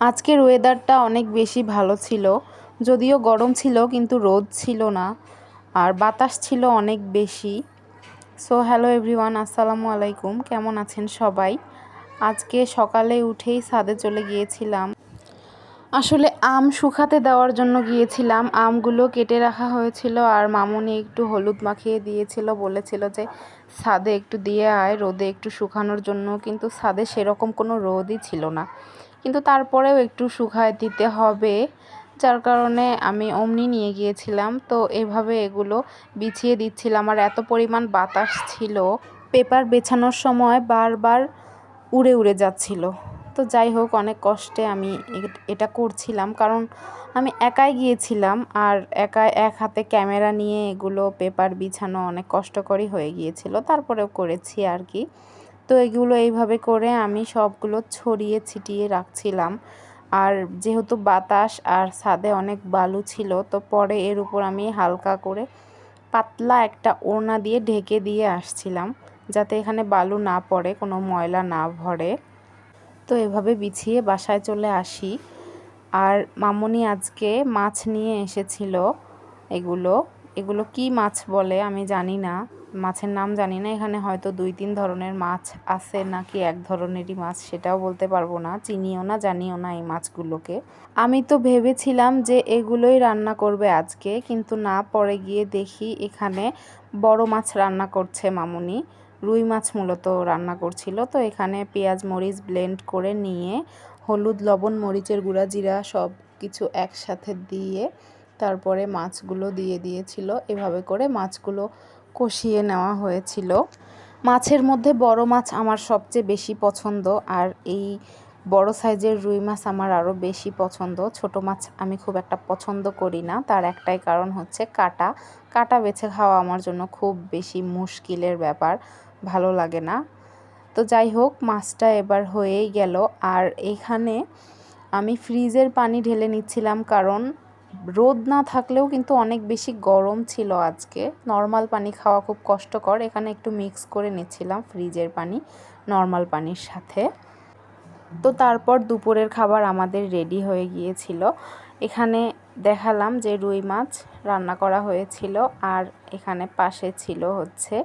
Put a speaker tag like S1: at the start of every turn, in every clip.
S1: আজকের ওয়েদারটা অনেক বেশি ভালো ছিল। যদিও গরম ছিল, কিন্তু রোদ ছিল না। আর বাতাস ছিল অনেক বেশি। সো হ্যালো এভরিওয়ান আসসালামু আলাইকুম। কেমন আছেন সবাই? আজকে সকালে উঠেই ছাদে চলে গিয়েছিলাম। আসলে আম শুকাতে দেওয়ার জন্য গিয়েছিলাম। আমগুলো কেটে রাখা হয়েছিল আর মামুনি একটু হলুদ মাখিয়ে দিয়েছিল, বলেছিল যে ছাদে একটু দিয়ে আয়, রোদে একটু শুকানোর জন্য। কিন্তু ছাদে সেরকম কোনো রোদই ছিল না। কিন্তু তারপরেও একটু শুকায় দিতে হবে। যার কারণে আমি অমনি নিয়ে গিয়েছিলাম। তো এভাবে এগুলো বিছিয়ে দিচ্ছিলাম আর এত পরিমাণ বাতাস ছিল। পেপার বেছানোর সময় বারবার উড়ে উড়ে যাচ্ছিল। তো যাই হোক, অনেক কষ্টে আমি এটা করছিলাম। কারণ আমি একাই গিয়েছিলাম আর একা এক হাতে ক্যামেরা নিয়ে এগুলো পেপার বিছানো অনেক কষ্টকরই হয়ে গিয়েছিল। তারপরেও করেছি আর কি। তো এগুলো এইভাবে করে আমি সবগুলো ছড়িয়ে ছিটিয়ে রাখছিলাম। আর যেহেতু বাতাস আর ছাদে অনেক বালু ছিল, তো পরে এর উপর আমি হালকা করে পাতলা একটা ওড়না দিয়ে ঢেকে দিয়ে আসছিলাম। যাতে এখানে বালু না পড়ে, কোনো ময়লা না ভরে। তো এভাবে বিছিয়ে বাসায় চলে আসি। আর মামুনি আজকে মাছ নিয়ে এসেছিল এগুলো। এগুলো কি মাছ বলে আমি জানি না। মাছের নাম জানি না। এখানে হয়তো দুই তিন ধরনের মাছ আছে নাকি এক ধরনেরই মাছ সেটাও বলতে পারব না। চিনিও না, জানিও না এই মাছগুলোকে। আমি তো ভেবেছিলাম যে এগুলোই রান্না করবে আজকে, কিন্তু না, পরে গিয়ে দেখি এখানে বড় মাছ রান্না করছে মামুনি। রুই মাছ মূলত রান্না করছিল। তো এখানে পেঁয়াজ, মরিচ ব্লেন্ড করে নিয়ে, হলুদ, লবণ, মরিচের গুঁড়া, জিরা সব কিছু একসাথে দিয়ে তারপরে মাছগুলো দিয়ে দিয়েছিল। এভাবে করে মাছগুলো কষিয়ে নেওয়া হয়েছিল। মাছের মধ্যে বড় মাছ আমার সবচেয়ে বেশি পছন্দ আর এই বড় সাইজের রুই মাছ আমার আরও বেশি পছন্দ। ছোট মাছ আমি খুব একটা পছন্দ করি না। তার একটাই কারণ হচ্ছে কাটা। কাটা বেছে খাওয়া আমার জন্য খুব বেশি মুশকিলের ব্যাপার। ভালো লাগে না। তো যাই হোক, মাছটা এবার হয়েই গেল। আর এখানে আমি ফ্রিজের পানি ঢেলে নিচ্ছিলাম কারণ রোদ না থাকলেও কিন্তু অনেক বেশি গরম ছিল আজকে। নর্মাল পানি খাওয়া খুব কষ্টকর। এখানে একটু মিক্স করে নিচ্ছিলাম ফ্রিজের পানি, নর্মাল পানির সাথে। তো তারপর দুপুরের খাবার আমাদের রেডি হয়ে গিয়েছিল। এখানে দেখালাম যে রুই মাছ রান্না করা হয়েছিল আর এখানে পাশে ছিল হচ্ছে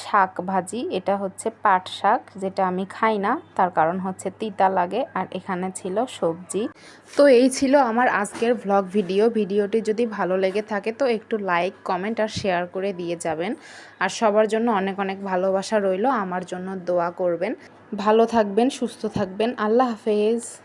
S1: শাক ভাজি। এটা হচ্ছে পাট শাক, যেটা আমি খাই না, তার কারণ হচ্ছে তিতা লাগে আর এখানে ছিল সবজি। তো এই ছিল আমার আজকের ভ্লগ ভিডিও ভিডিওটি যদি ভালো লেগে থাকে তো একটু লাইক কমেন্ট আর শেয়ার করে দিয়ে যাবেন। আর সবার জন্য অনেক অনেক ভালোবাসা রইল, আমার জন্য দোয়া করবেন। ভালো থাকবেন, সুস্থ থাকবেন। আল্লাহ হাফেজ।